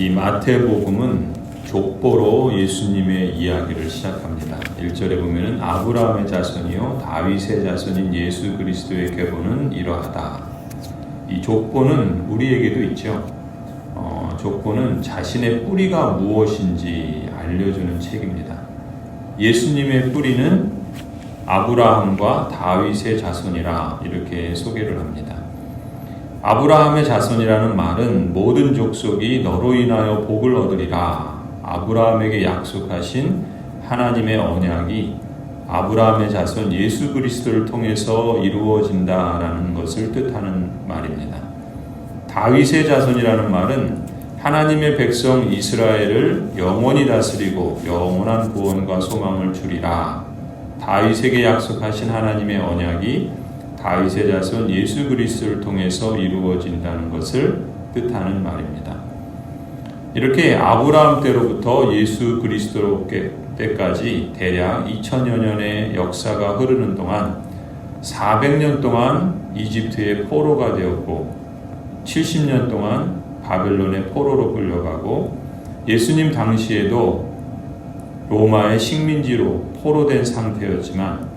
이 마태복음은 족보로 예수님의 이야기를 시작합니다. 1절에 보면은 아브라함의 자손이요 다윗의 자손인 예수 그리스도의 계보는 이러하다. 이 족보는 우리에게도 있죠. 어, 족보는 자신의 뿌리가 무엇인지 알려주는 책입니다. 예수님의 뿌리는 아브라함과 다윗의 자손이라 이렇게 소개를 합니다. 아브라함의 자손이라는 말은 모든 족속이 너로 인하여 복을 얻으리라. 아브라함에게 약속하신 하나님의 언약이 아브라함의 자손 예수 그리스도를 통해서 이루어진다라는 것을 뜻하는 말입니다. 다윗의 자손이라는 말은 하나님의 백성 이스라엘을 영원히 다스리고 영원한 구원과 소망을 주리라. 다윗에게 약속하신 하나님의 언약이 다윗의 자손 예수 그리스도를 통해서 이루어진다는 것을 뜻하는 말입니다. 이렇게 아브라함 때로부터 예수 그리스도 때까지 대략 2000여 년의 역사가 흐르는 동안 400년 동안 이집트의 포로가 되었고 70년 동안 바벨론의 포로로 끌려가고 예수님 당시에도 로마의 식민지로 포로된 상태였지만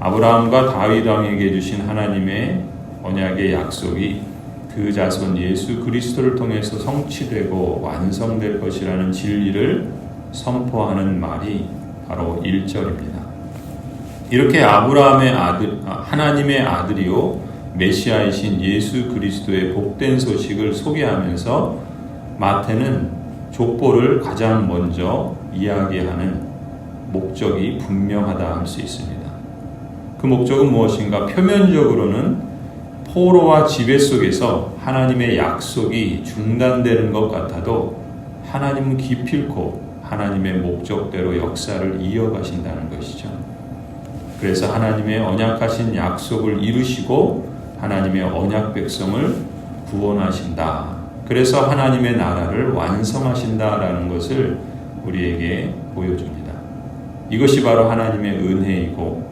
아브라함과 다윗 왕에게 주신 하나님의 언약의 약속이 그 자손 예수 그리스도를 통해서 성취되고 완성될 것이라는 진리를 선포하는 말이 바로 1절입니다. 이렇게 아브라함의 아들 하나님의 아들이요 메시아이신 예수 그리스도의 복된 소식을 소개하면서 마태는 족보를 가장 먼저 이야기하는 목적이 분명하다 할 수 있습니다. 그 목적은 무엇인가? 표면적으로는 포로와 지배 속에서 하나님의 약속이 중단되는 것 같아도 하나님은 기필코 하나님의 목적대로 역사를 이어가신다는 것이죠. 그래서 하나님의 언약하신 약속을 이루시고 하나님의 언약 백성을 구원하신다. 그래서 하나님의 나라를 완성하신다라는 것을 우리에게 보여줍니다. 이것이 바로 하나님의 은혜이고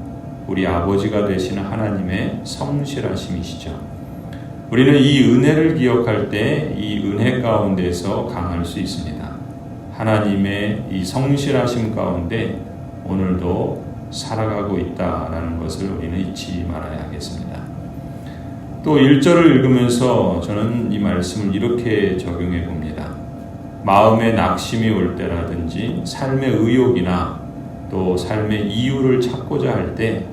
우리 아버지가 되시는 하나님의 성실하심이시죠. 우리는 이 은혜를 기억할 때 이 은혜 가운데서 강할 수 있습니다. 하나님의 이 성실하심 가운데 오늘도 살아가고 있다라는 것을 우리는 잊지 말아야 하겠습니다. 또 1절을 읽으면서 저는 이 말씀을 이렇게 적용해 봅니다. 마음의 낙심이 올 때라든지 삶의 의욕이나 또 삶의 이유를 찾고자 할 때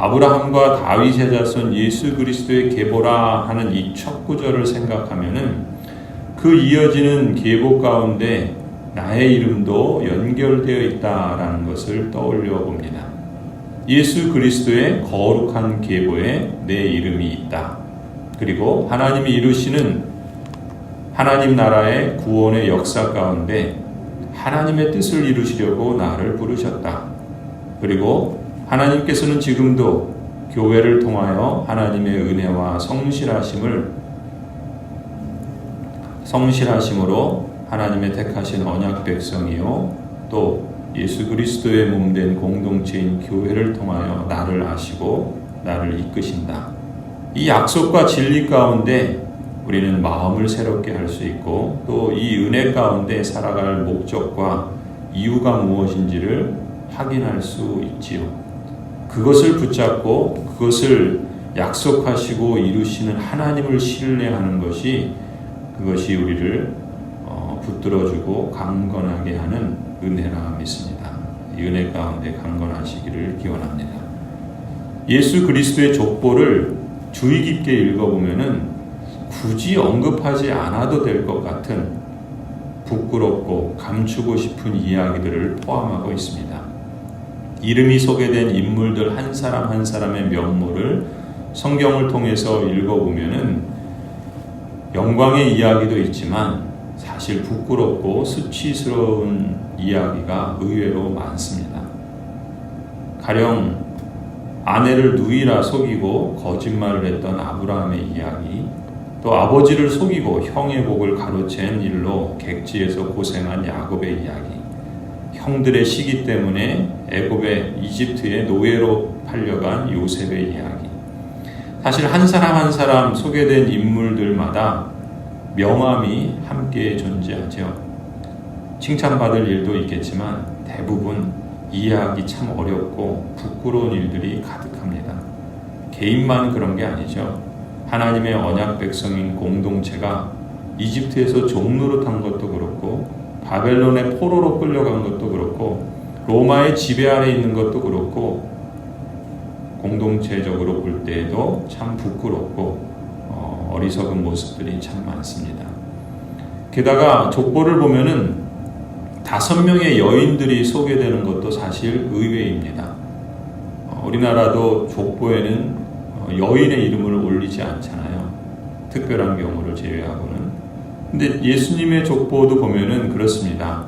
아브라함과 다윗의 자손 예수 그리스도의 계보라 하는 이 첫 구절을 생각하면은 그 이어지는 계보 가운데 나의 이름도 연결되어 있다라는 것을 떠올려 봅니다. 예수 그리스도의 거룩한 계보에 내 이름이 있다. 그리고 하나님이 이루시는 하나님 나라의 구원의 역사 가운데 하나님의 뜻을 이루시려고 나를 부르셨다. 그리고 하나님께서는 지금도 교회를 통하여 하나님의 은혜와 성실하심을 성실하심으로 하나님의 택하신 언약 백성이요 또 예수 그리스도의 몸된 공동체인 교회를 통하여 나를 아시고 나를 이끄신다. 이 약속과 진리 가운데 우리는 마음을 새롭게 할 수 있고 또 이 은혜 가운데 살아갈 목적과 이유가 무엇인지를 확인할 수 있지요. 그것을 붙잡고 그것을 약속하시고 이루시는 하나님을 신뢰하는 것이 그것이 우리를 어, 붙들어주고 강건하게 하는 은혜라 믿습니다. 이 은혜 가운데 강건하시기를 기원합니다. 예수 그리스도의 족보를 주의 깊게 읽어보면은 굳이 언급하지 않아도 될 것 같은 부끄럽고 감추고 싶은 이야기들을 포함하고 있습니다. 이름이 소개된 인물들 한 사람 한 사람의 면모를 성경을 통해서 읽어보면은 영광의 이야기도 있지만 사실 부끄럽고 수치스러운 이야기가 의외로 많습니다. 가령 아내를 누이라 속이고 거짓말을 했던 아브라함의 이야기, 또 아버지를 속이고 형의 복을 가로챈 일로 객지에서 고생한 야곱의 이야기, 형들의 시기 때문에 애굽의 이집트의 노예로 팔려간 요셉의 이야기. 사실 한 사람 한 사람 소개된 인물들마다 명함이 함께 존재하죠. 칭찬받을 일도 있겠지만 대부분 이해하기 참 어렵고 부끄러운 일들이 가득합니다. 개인만 그런 게 아니죠. 하나님의 언약 백성인 공동체가 이집트에서 종노릇한 것도 그렇고 바벨론의 포로로 끌려간 것도 그렇고 로마의 지배 아래 있는 것도 그렇고 공동체적으로 볼 때에도 참 부끄럽고 어, 어리석은 모습들이 참 많습니다. 게다가 족보를 보면은 다섯 명의 여인들이 소개되는 것도 사실 의외입니다. 어, 우리나라도 족보에는 어, 여인의 이름을 올리지 않잖아요. 특별한 경우를 제외하고는. 근데 예수님의 족보도 보면은 그렇습니다.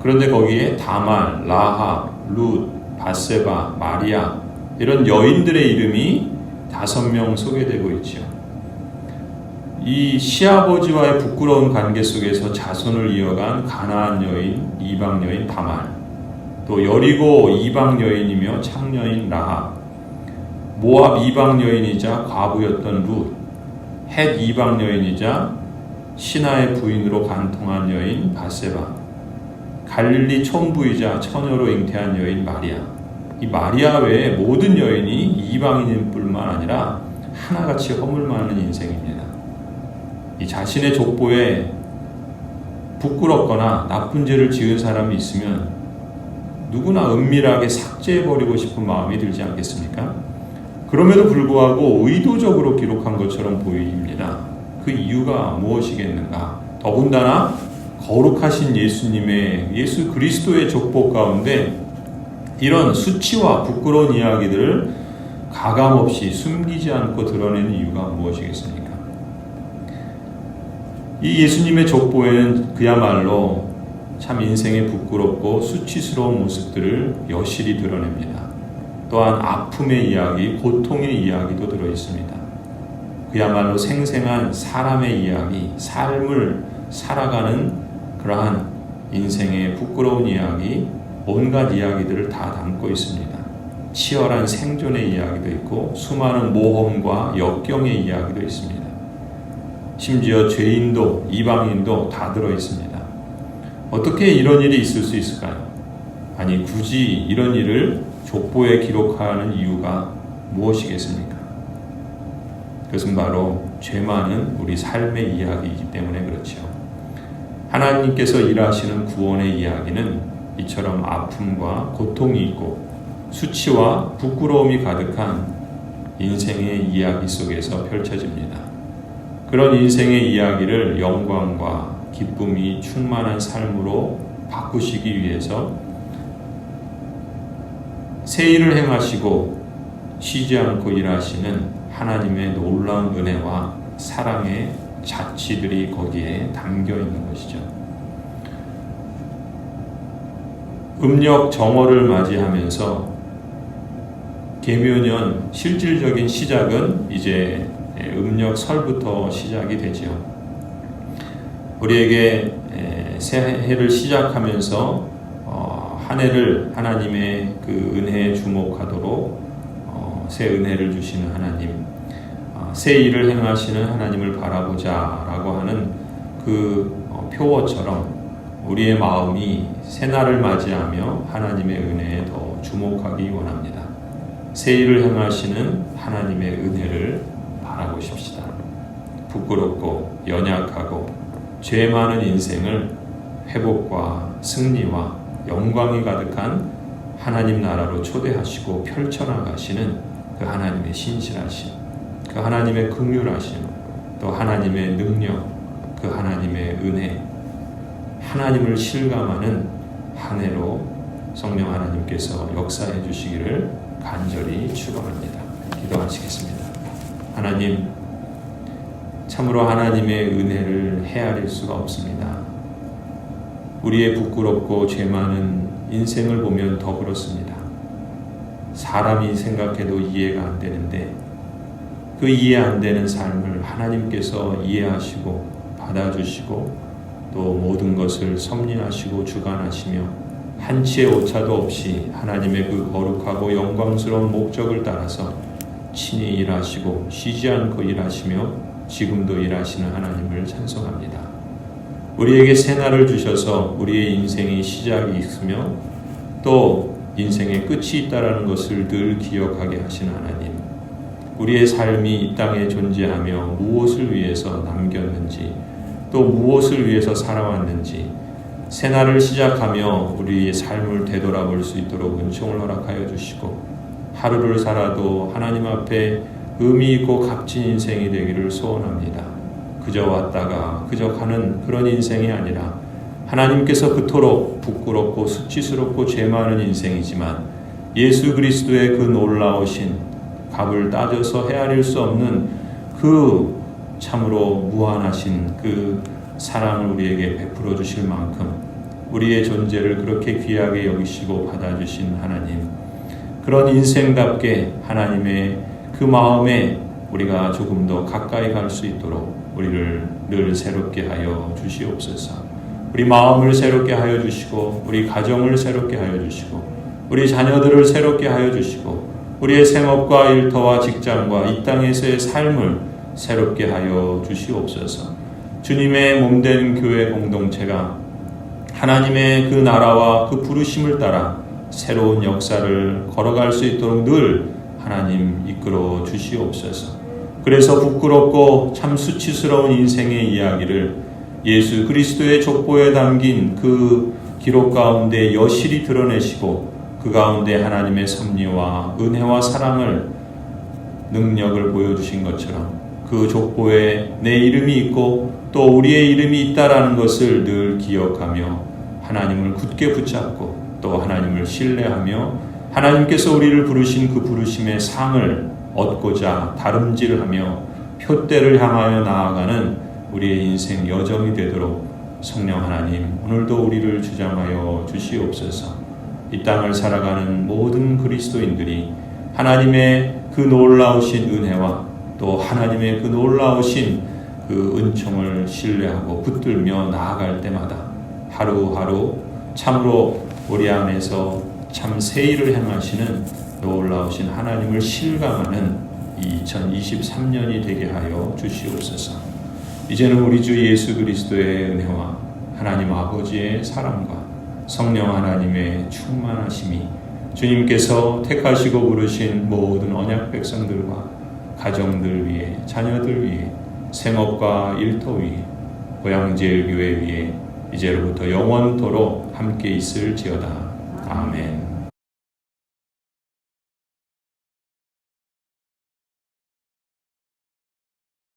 그런데 거기에 다말, 라하, 룻, 바세바, 마리아 이런 여인들의 이름이 다섯 명 소개되고 있죠. 이 시아버지와의 부끄러운 관계 속에서 자손을 이어간 가나안 여인, 이방 여인 다말, 또 여리고 이방 여인이며 창녀인 라하, 모압 이방 여인이자 과부였던 룻, 헷 이방 여인이자 신하의 부인으로 간통한 여인 바세바, 갈릴리 촌부이자 처녀로 잉태한 여인 마리아. 이 마리아 외에 모든 여인이 이방인일 뿐만 아니라 하나같이 허물 많은 인생입니다. 이 자신의 족보에 부끄럽거나 나쁜 죄를 지은 사람이 있으면 누구나 은밀하게 삭제해버리고 싶은 마음이 들지 않겠습니까? 그럼에도 불구하고 의도적으로 기록한 것처럼 보입니다. 그 이유가 무엇이겠는가? 더군다나 거룩하신 예수님의 예수 그리스도의 족보 가운데 이런 수치와 부끄러운 이야기들을 가감 없이 숨기지 않고 드러내는 이유가 무엇이겠습니까? 이 예수님의 족보에는 그야말로 참 인생의 부끄럽고 수치스러운 모습들을 여실히 드러냅니다. 또한 아픔의 이야기, 고통의 이야기도 들어 있습니다. 그야말로 생생한 사람의 이야기, 삶을 살아가는 그러한 인생의 부끄러운 이야기, 온갖 이야기들을 다 담고 있습니다. 치열한 생존의 이야기도 있고 수많은 모험과 역경의 이야기도 있습니다. 심지어 죄인도 이방인도 다 들어 있습니다. 어떻게 이런 일이 있을 수 있을까요? 아니 굳이 이런 일을 족보에 기록하는 이유가 무엇이겠습니까? 그것은 바로 죄 많은 우리 삶의 이야기이기 때문에 그렇죠. 하나님께서 일하시는 구원의 이야기는 이처럼 아픔과 고통이 있고 수치와 부끄러움이 가득한 인생의 이야기 속에서 펼쳐집니다. 그런 인생의 이야기를 영광과 기쁨이 충만한 삶으로 바꾸시기 위해서 새 일을 행하시고 쉬지 않고 일하시는 하나님의 놀라운 은혜와 사랑의 자취들이 거기에 담겨 있는 것이죠. 음력 정월을 맞이하면서 개묘년 실질적인 시작은 이제 음력 설부터 시작이 되죠. 우리에게 새해를 시작하면서 어, 한 해를 하나님의 그 은혜에 주목하도록 어, 새 은혜를 주시는 하나님, 어, 새 일을 행하시는 하나님을 바라보자라고 하는 그 표어처럼 우리의 마음이 새날을 맞이하며 하나님의 은혜에 더 주목하기 원합니다. 새 일을 행하시는 하나님의 은혜를 바라보십시다. 부끄럽고 연약하고 죄 많은 인생을 회복과 승리와 영광이 가득한 하나님 나라로 초대하시고 펼쳐나가시는 그 하나님의 신실하심, 그 하나님의 긍휼하심, 또 하나님의 능력, 그 하나님의 은혜, 하나님을 실감하는 한 해로 성령 하나님께서 역사해 주시기를 간절히 축원합니다. 기도하시겠습니다. 하나님 참으로 하나님의 은혜를 헤아릴 수가 없습니다. 우리의 부끄럽고 죄 많은 인생을 보면 더 그렇습니다. 사람이 생각해도 이해가 안 되는데 그 이해 안 되는 삶을 하나님께서 이해하시고 받아주시고 또 모든 것을 섭리하시고 주관하시며 한치의 오차도 없이 하나님의 그 거룩하고 영광스러운 목적을 따라서 친히 일하시고 쉬지 않고 일하시며 지금도 일하시는 하나님을 찬송합니다. 우리에게 새날을 주셔서 우리의 인생이 시작이 있으며 또 인생의 끝이 있다라는 것을 늘 기억하게 하시는 하나님. 우리의 삶이 이 땅에 존재하며 무엇을 위해서 남겼는지 또 무엇을 위해서 살아왔는지 새날을 시작하며 우리의 삶을 되돌아볼 수 있도록 은총을 허락하여 주시고 하루를 살아도 하나님 앞에 의미 있고 값진 인생이 되기를 소원합니다. 그저 왔다가 그저 가는 그런 인생이 아니라 하나님께서 그토록 부끄럽고 수치스럽고 죄 많은 인생이지만 예수 그리스도의 그 놀라우신 값을 따져서 헤아릴 수 없는 그 참으로 무한하신 그 사랑을 우리에게 베풀어 주실 만큼 우리의 존재를 그렇게 귀하게 여기시고 받아주신 하나님 그런 인생답게 하나님의 그 마음에 우리가 조금 더 가까이 갈 수 있도록 우리를 늘 새롭게 하여 주시옵소서. 우리 마음을 새롭게 하여 주시고 우리 가정을 새롭게 하여 주시고 우리 자녀들을 새롭게 하여 주시고 우리의 생업과 일터와 직장과 이 땅에서의 삶을 새롭게 하여 주시옵소서. 주님의 몸된 교회 공동체가 하나님의 그 나라와 그 부르심을 따라 새로운 역사를 걸어갈 수 있도록 늘 하나님 이끌어 주시옵소서. 그래서 부끄럽고 참 수치스러운 인생의 이야기를 예수 그리스도의 족보에 담긴 그 기록 가운데 여실히 드러내시고 그 가운데 하나님의 섭리와 은혜와 사랑을 능력을 보여주신 것처럼 그 족보에 내 이름이 있고 또 우리의 이름이 있다라는 것을 늘 기억하며 하나님을 굳게 붙잡고 또 하나님을 신뢰하며 하나님께서 우리를 부르신 그 부르심의 상을 얻고자 다름질하며 표대를 향하여 나아가는 우리의 인생 여정이 되도록 성령 하나님 오늘도 우리를 주장하여 주시옵소서. 이 땅을 살아가는 모든 그리스도인들이 하나님의 그 놀라우신 은혜와 또 하나님의 그 놀라우신 그 은총을 신뢰하고 붙들며 나아갈 때마다 하루하루 참으로 우리 안에서 참 세일을 행하시는 놀라우신 하나님을 실감하는 2023년이 되게 하여 주시옵소서. 이제는 우리 주 예수 그리스도의 은혜와 하나님 아버지의 사랑과 성령 하나님의 충만하심이 주님께서 택하시고 부르신 모든 언약 백성들과 가정들 위해 자녀들 위해 생업과 일터 위에 고향제일 교회 위에 이제로부터 영원토록 함께 있을지어다. 아멘.